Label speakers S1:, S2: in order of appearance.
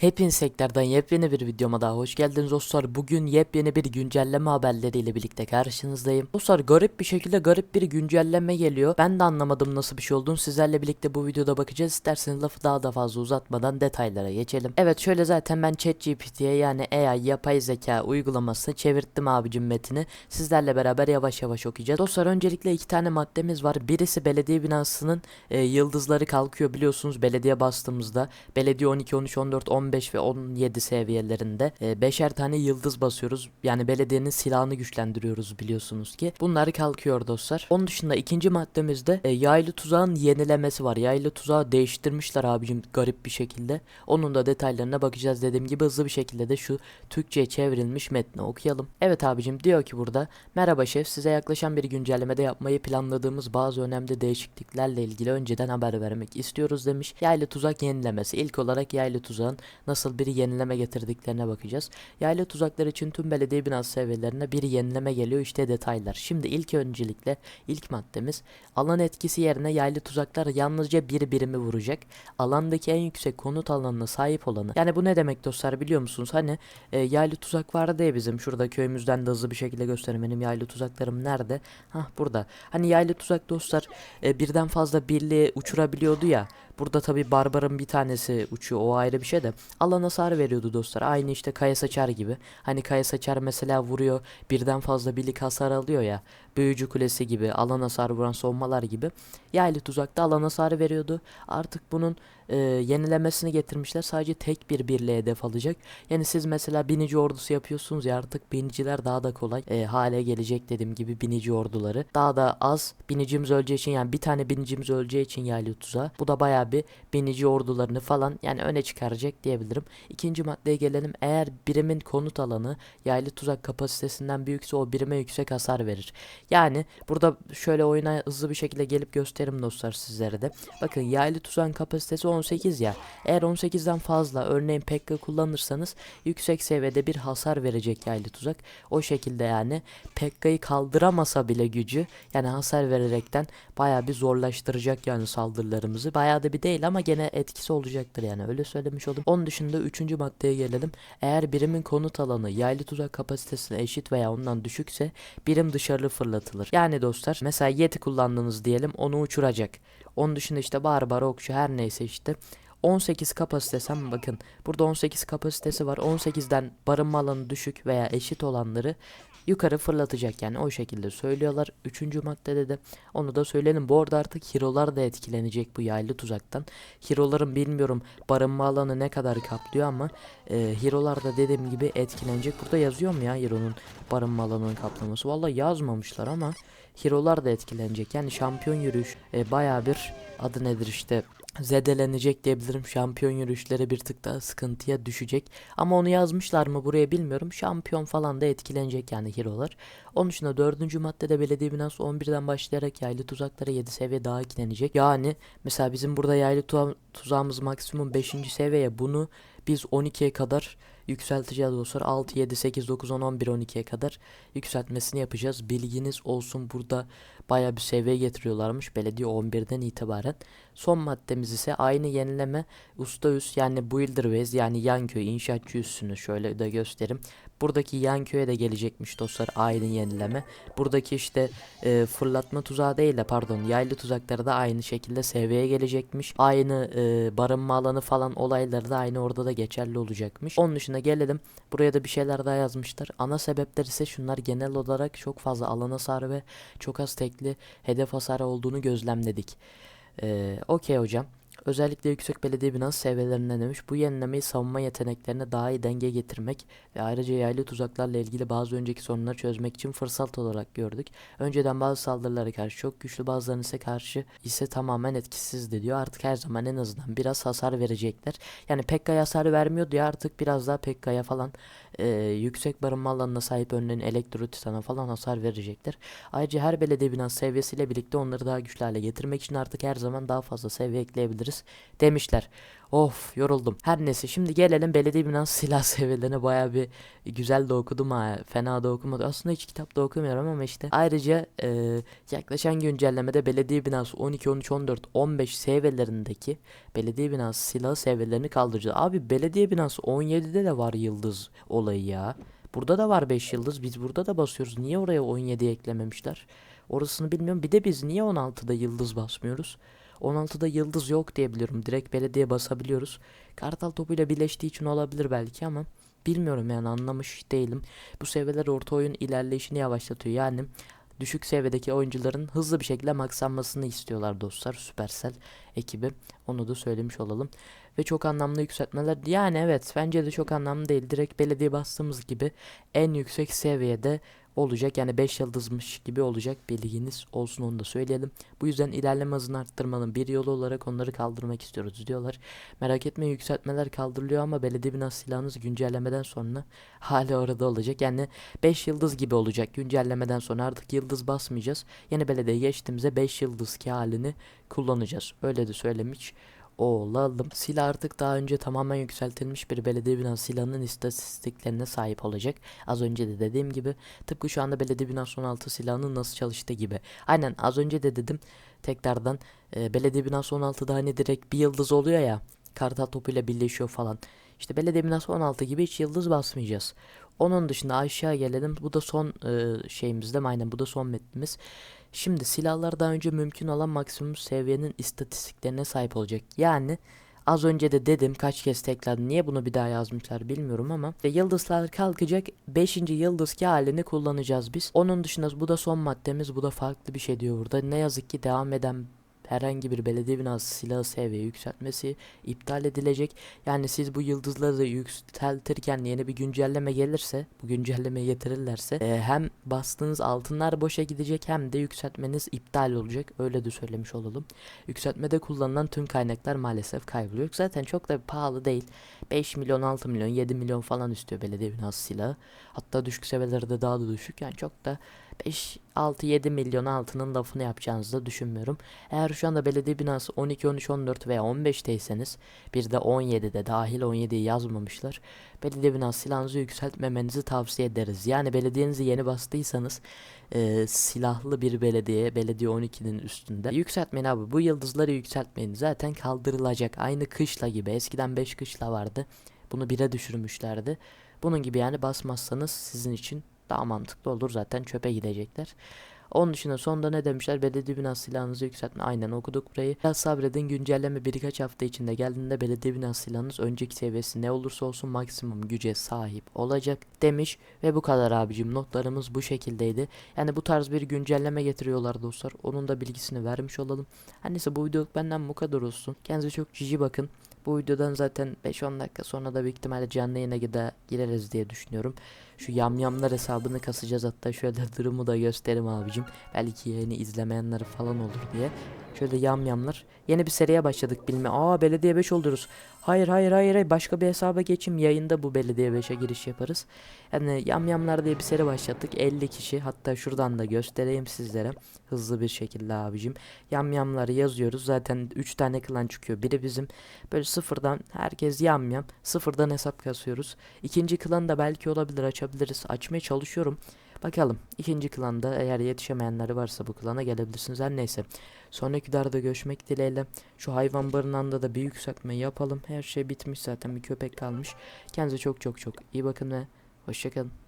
S1: Hepiniz sektörden yepyeni bir videoma daha hoş geldiniz dostlar. Bugün yepyeni bir güncelleme haberleriyle birlikte karşınızdayım. Dostlar garip bir şekilde garip bir güncelleme geliyor. Ben de anlamadım nasıl bir şey olduğunu. Sizlerle birlikte bu videoda bakacağız. İsterseniz lafı daha da fazla uzatmadan detaylara geçelim. Evet şöyle zaten ben ChatGPT'ye yani AI yapay zeka uygulamasını çevirttim abicim metini. Sizlerle beraber yavaş yavaş okuyacağız. Dostlar öncelikle iki tane maddemiz var. Birisi belediye binasının e, yıldızları kalkıyor biliyorsunuz belediye bastığımızda. Belediye 12, 13, 14, 15 ve 17 seviyelerinde e, beşer tane yıldız basıyoruz. Yani belediyenin silahını güçlendiriyoruz biliyorsunuz ki. Bunlar kalkıyor dostlar. Onun dışında ikinci maddemizde e, yaylı tuzağın yenilemesi var. Yaylı tuzağı değiştirmişler abicim garip bir şekilde. Onun da detaylarına bakacağız dediğim gibi hızlı bir şekilde de şu Türkçe'ye çevrilmiş metni okuyalım. Evet abicim diyor ki burada merhaba şef size yaklaşan bir güncellemede yapmayı planladığımız bazı önemli değişikliklerle ilgili önceden haber vermek istiyoruz demiş. Yaylı tuzak yenilemesi. İlk olarak yaylı tuzağın nasıl bir yenileme getirdiklerine bakacağız. Yaylı tuzaklar için tüm belediye binası seviyelerine bir yenileme geliyor işte detaylar. Şimdi ilk öncelikle ilk maddemiz alan etkisi yerine yaylı tuzaklar yalnızca bir birimi vuracak. Alandaki en yüksek konut alanına sahip olanı. Yani bu ne demek dostlar biliyor musunuz? Hani e, yaylı tuzak vardı ya bizim şurada köyümüzden de hızlı bir şekilde göstereyim. Benim yaylı tuzaklarım nerede? Hah burada. Hani yaylı tuzak dostlar e, birden fazla birliği uçurabiliyordu ya. Burada tabi barbarın bir tanesi uçuyor o ayrı bir şey de. Alan hasar veriyordu dostlar. Aynı işte kaya saçar gibi. Hani kaya saçar mesela vuruyor birden fazla birlik hasar alıyor ya. Büyücü kulesi gibi alan hasar vuran savunmalar gibi. Yaylı tuzakta alan hasarı veriyordu. Artık bunun e, yenilemesini getirmişler. Sadece tek bir birliğe hedef alacak. Yani siz mesela binici ordusu yapıyorsunuz ya artık biniciler daha da kolay e, hale gelecek dediğim gibi binici orduları. Daha da az binicimiz öleceği için yani bir tane binicimiz öleceği için yaylı tuzağı. Bu da bayağı bir binici ordularını falan yani öne çıkaracak diyebilirim. İkinci maddeye gelelim. Eğer birimin konut alanı yaylı tuzak kapasitesinden büyükse o birime yüksek hasar verir. Yani burada şöyle oyuna hızlı bir şekilde gelip gösterim dostlar sizlere de. Bakın yaylı tuzağın kapasitesi 18 ya. Eğer 18'den fazla örneğin Pekka kullanırsanız yüksek seviyede bir hasar verecek yaylı tuzak. O şekilde yani Pekka'yı kaldıramasa bile gücü yani hasar vererekten bayağı bir zorlaştıracak yani saldırılarımızı. Bayağı da bir değil ama gene etkisi olacaktır yani öyle söylemiş oldum. Onun dışında 3. maddeye gelelim. Eğer birimin konut alanı yaylı tuzak kapasitesine eşit veya ondan düşükse birim dışarı fırlatılır. Yani dostlar mesela Yeti kullandınız diyelim onu uçuracak. Onun dışında işte barbar okçu her neyse işte 18 kapasitesem bakın burada 18 kapasitesi var 18'den barınma alanı düşük veya eşit olanları yukarı fırlatacak yani o şekilde söylüyorlar. Üçüncü maddede de onu da söyleyelim. Bu arada artık hero'lar da etkilenecek bu yaylı tuzaktan. Hero'ların bilmiyorum barınma alanı ne kadar kaplıyor ama e, hero'lar da dediğim gibi etkilenecek. Burada yazıyor mu ya hero'nun barınma alanının kaplaması? Vallahi yazmamışlar ama hero'lar da etkilenecek. Yani şampiyon yürüyüş e, baya bir adı nedir işte zedelenecek diyebilirim. Şampiyon yürüyüşleri bir tık daha sıkıntıya düşecek. Ama onu yazmışlar mı buraya bilmiyorum. Şampiyon falan da etkilenecek yani hero'lar. Onun dışında dördüncü maddede belediye binası 11'den başlayarak yaylı tuzaklara 7 seviye daha eklenecek. Yani mesela bizim burada yaylı tuza- tuzağımız maksimum 5. seviyeye bunu biz 12'ye kadar yükselteceğiz dostlar. 6, 7, 8, 9, 10, 11, 12'ye kadar yükseltmesini yapacağız. Bilginiz olsun burada baya bir seviye getiriyorlarmış belediye 11'den itibaren. Son maddemiz ise aynı yenileme usta üs yani builder base yani yan köy inşaatçı üssünü şöyle de göstereyim. Buradaki yan köye de gelecekmiş dostlar aynı yenileme. Buradaki işte e, fırlatma tuzağı değil de pardon yaylı tuzakları da aynı şekilde seviyeye gelecekmiş. Aynı e, barınma alanı falan olayları da aynı orada da geçerli olacakmış. Onun dışında gelelim. Buraya da bir şeyler daha yazmışlar. Ana sebepler ise şunlar genel olarak çok fazla alan hasarı ve çok az tekli hedef hasarı olduğunu gözlemledik. Ee, Okey hocam. Özellikle yüksek belediye binası seviyelerinden demiş. Bu yenilemeyi savunma yeteneklerine daha iyi denge getirmek ve ayrıca yaylı tuzaklarla ilgili bazı önceki sorunları çözmek için fırsat olarak gördük. Önceden bazı saldırılara karşı çok güçlü bazılarına ise karşı ise tamamen etkisizdi diyor. Artık her zaman en azından biraz hasar verecekler. Yani Pekka'ya hasar vermiyordu ya artık biraz daha Pekka'ya falan e, yüksek barınma alanına sahip örneğin elektro titana falan hasar verecekler. Ayrıca her belediye binası seviyesiyle birlikte onları daha güçlü hale getirmek için artık her zaman daha fazla seviye ekleyebiliriz demişler. Of yoruldum. Her neyse şimdi gelelim belediye binası silah seviyelerine baya bir güzel de okudum ha. Fena da okumadım. Aslında hiç kitap da okumuyorum ama işte. Ayrıca e, yaklaşan güncellemede belediye binası 12, 13, 14, 15 seviyelerindeki belediye binası silahı seviyelerini kaldıracağız. Abi belediye binası 17'de de var yıldız olayı ya. Burada da var 5 yıldız. Biz burada da basıyoruz. Niye oraya 17 eklememişler? Orasını bilmiyorum. Bir de biz niye 16'da yıldız basmıyoruz? 16'da yıldız yok diye biliyorum. Direkt belediye basabiliyoruz. Kartal topuyla birleştiği için olabilir belki ama bilmiyorum yani anlamış değilim. Bu seviyeler orta oyun ilerleyişini yavaşlatıyor. Yani düşük seviyedeki oyuncuların hızlı bir şekilde maksanmasını istiyorlar dostlar. Supercell ekibi. Onu da söylemiş olalım. Ve çok anlamlı yükseltmeler. Yani evet bence de çok anlamlı değil. Direkt belediye bastığımız gibi en yüksek seviyede olacak. Yani 5 yıldızmış gibi olacak. Bilginiz olsun onu da söyleyelim. Bu yüzden ilerleme hızını arttırmanın bir yolu olarak onları kaldırmak istiyoruz diyorlar. Merak etmeyin yükseltmeler kaldırılıyor ama belediye binası silahınız güncellemeden sonra hala orada olacak. Yani 5 yıldız gibi olacak güncellemeden sonra artık yıldız basmayacağız. Yeni belediye geçtiğimizde 5 yıldız ki halini kullanacağız. Öyle de söylemiş olalım. Silah artık daha önce tamamen yükseltilmiş bir belediye binası silahının istatistiklerine sahip olacak. Az önce de dediğim gibi tıpkı şu anda belediye binası 16 silahının nasıl çalıştığı gibi. Aynen az önce de dedim tekrardan e, belediye binası 16'da hani direkt bir yıldız oluyor ya kartal topuyla birleşiyor falan. İşte belediye binası 16 gibi hiç yıldız basmayacağız. Onun dışında aşağı gelelim. Bu da son e, şeyimiz değil mi? Aynen bu da son metnimiz. Şimdi silahlar daha önce mümkün olan maksimum seviyenin istatistiklerine sahip olacak. Yani az önce de dedim kaç kez tekrarladım. Niye bunu bir daha yazmışlar bilmiyorum ama ve yıldızlar kalkacak 5. yıldız ki halini kullanacağız biz. Onun dışında bu da son maddemiz. Bu da farklı bir şey diyor burada. Ne yazık ki devam eden herhangi bir belediye binası silahı seviye yükseltmesi iptal edilecek. Yani siz bu yıldızları yükseltirken yeni bir güncelleme gelirse, bu güncelleme getirirlerse e, hem bastığınız altınlar boşa gidecek hem de yükseltmeniz iptal olacak. Öyle de söylemiş olalım. Yükseltmede kullanılan tüm kaynaklar maalesef kayboluyor. Zaten çok da pahalı değil. 5 milyon, 6 milyon, 7 milyon falan istiyor belediye binası silahı. Hatta düşük seviyelerde daha da düşük. Yani çok da 5 6-7 milyon altının lafını yapacağınızı da düşünmüyorum. Eğer şu anda belediye binası 12, 13, 14 veya 15'teyseniz bir de 17'de dahil 17'yi yazmamışlar. Belediye binası silahınızı yükseltmemenizi tavsiye ederiz. Yani belediyenizi yeni bastıysanız e, silahlı bir belediye, belediye 12'nin üstünde yükseltmeyin abi. Bu yıldızları yükseltmeyin. Zaten kaldırılacak. Aynı kışla gibi. Eskiden 5 kışla vardı. Bunu 1'e düşürmüşlerdi. Bunun gibi yani basmazsanız sizin için daha mantıklı olur zaten çöpe gidecekler. Onun dışında sonda ne demişler? Belediye binası silahınızı yükseltme. Aynen okuduk burayı. Biraz sabredin güncelleme birkaç hafta içinde geldiğinde belediye binası silahınız önceki seviyesi ne olursa olsun maksimum güce sahip olacak demiş. Ve bu kadar abicim notlarımız bu şekildeydi. Yani bu tarz bir güncelleme getiriyorlar dostlar. Onun da bilgisini vermiş olalım. Her neyse bu videoluk benden bu kadar olsun. Kendinize çok cici bakın. Bu videodan zaten 5-10 dakika sonra da büyük ihtimalle canlı yayına gide gireriz diye düşünüyorum. Şu yamyamlar hesabını kasacağız hatta şöyle durumu da gösterim abicim. Belki yayını izlemeyenler falan olur diye. Şöyle yamyamlar. Yeni bir seriye başladık bilme. Aa belediye 5 oluruz. Hayır hayır hayır hayır başka bir hesaba geçeyim. Yayında bu belediye 5'e giriş yaparız. Yani yamyamlar diye bir seri başlattık. 50 kişi. Hatta şuradan da göstereyim sizlere. Hızlı bir şekilde abicim. Yamyamları yazıyoruz. Zaten 3 tane klan çıkıyor. Biri bizim. Böyle sıfırdan herkes yamyam sıfırdan hesap kasıyoruz. İkinci klan da belki olabilir. Açabiliriz. Açmaya çalışıyorum. Bakalım ikinci klanda eğer yetişemeyenler varsa bu klana gelebilirsiniz her neyse. Sonraki videoda görüşmek dileğiyle. Şu hayvan barınağında da bir yükseltme yapalım. Her şey bitmiş zaten bir köpek kalmış. Kendinize çok çok çok iyi bakın ve hoşçakalın.